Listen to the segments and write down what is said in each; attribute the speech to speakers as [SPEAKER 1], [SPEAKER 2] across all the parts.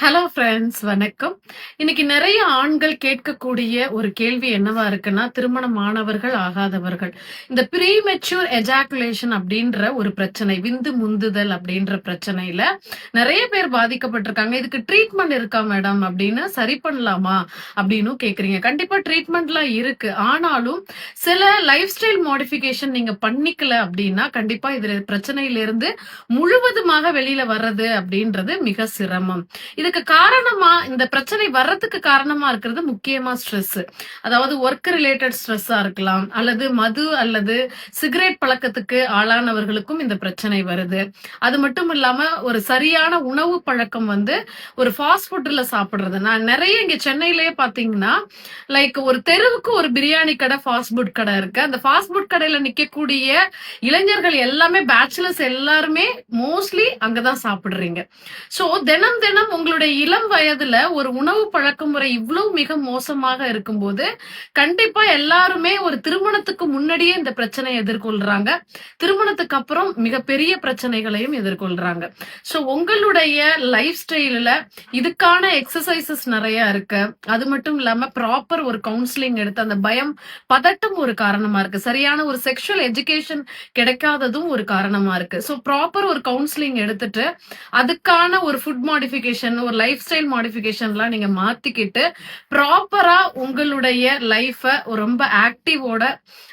[SPEAKER 1] Hello friends வணக்கம். இன்னைக்கு நிறைய ஆண்கள் கேட்கக்கூடிய ஒரு கேள்வி என்னவா இருக்குன்னா திருமணம் ஆனவர்கள் ஆகாதவர்கள். இந்த ப்ரீ மெச்சூர் எஜாகுலேஷன் அப்படின்ற ஒரு பிரச்சனை விந்து முந்துதல் அப்படின்ற பிரச்சனையில நிறைய பேர் பாதிக்கப்பட்டிருக்காங்க. இதுக்கு ட்ரீட்மெண்ட் இருக்கா மேடம் அப்படின்னு சரி பண்ணலாமா? அப்படின்னு கேக்குறீங்க. கண்டிப்பா ட்ரீட்மெண்ட்லாம் இருக்கு. ஆனாலும் சில லைஃப் ஸ்டைல் மாடிஃபிகேஷன் நீங்க பண்ணிக்கல அப்படின்னா கண்டிப்பா இதுல பிரச்சனையில இருந்து முழுவதுமாக வெளியில வர்றது அப்படின்றது மிக சிரமம். இதுக்கு காரணமா இந்த பிரச்சனை வர்றதுக்கு காரணமா இருக்கிறது முக்கியமா ஸ்ட்ரெஸ் அதாவது ஒர்க் ரிலேட்டட் ஸ்ட்ரெஸ்ஸா இருக்கலாம் அல்லது மது அல்லது சிகரெட் பழக்கத்துக்கு ஆளானவர்களுக்கும் இந்த பிரச்சனை வருது. அது மட்டும் இல்லாம ஒரு சரியான உணவு பழக்கம் வந்து ஒரு ஃபாஸ்ட் ஃபுட்ல சாப்பிடுறது. நான் நிறைய இங்க சென்னையிலேயே பாத்தீங்கன்னா லைக் ஒரு தெருவுக்கு ஒரு பிரியாணி கடை ஃபாஸ்ட் ஃபுட் கடை இருக்கு. அந்த ஃபாஸ்ட் ஃபுட் கடையில நிக்கக்கூடிய இளைஞர்கள் எல்லாமே பேச்சுலர்ஸ் எல்லாருமே மோஸ்ட்லி அங்கதான் சாப்பிடுறீங்க. சோ தினம் தினம் உங்களுக்கு உங்களுடைய இளம் வயதுல ஒரு உணவு பழக்க முறை இவ்வளவு மிக மோசமாக இருக்கும்போது கண்டிப்பா எல்லாருமே ஒரு திருமணத்துக்கு முன்னாடியே இந்த பிரச்சனையை எதிர்கொள்றாங்க. திருமணத்துக்கு அப்புறம் மிகப்பெரிய பிரச்சனைகளையும் எதிர்கொள்றாங்க. சோ உங்களுடைய லைஃப் ஸ்டைல இதுக்கான எக்ஸசைசஸ் நிறைய இருக்கு. அது மட்டும் இல்லாம ப்ராப்பர் ஒரு கவுன்சிலிங் எடுத்து அந்த பயம் பதட்டம் ஒரு காரணமா இருக்கு. சரியான ஒரு செக்ஷுவல் எஜுகேஷன் கிடைக்காததும் ஒரு காரணமா இருக்கு. சோ ப்ராப்பர் ஒரு கவுன்சிலிங் எடுத்துட்டு அதுக்கான ஒரு ஃபுட் மாடிஃபிகேஷன் ஒரு லைஃப் ஸ்டைல் மாடிஃபிகேஷன்லாம் நீங்க மாத்திக்கிட்டு ப்ராப்பரா உங்களுடைய லைஃப ரொம்ப ஆக்டிவோட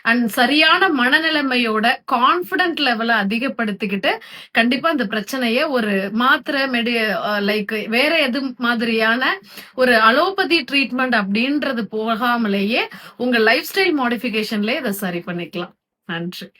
[SPEAKER 1] அண்ட் சரியான மனநிலைமையோட கான்பிடன்ட் லெவலை அதிகப்படுத்திக்கிட்டு கண்டிப்பா அந்த பிரச்சனைய ஒரு மாத்திரை மெடி லைக் வேற எது மாதிரியான ஒரு அலோபதி ட்ரீட்மெண்ட் அப்படின்றது போகாமலேயே உங்க லைஃப் ஸ்டைல் மாடிஃபிகேஷன்லயே இதை சரி பண்ணிக்கலாம். நன்றி.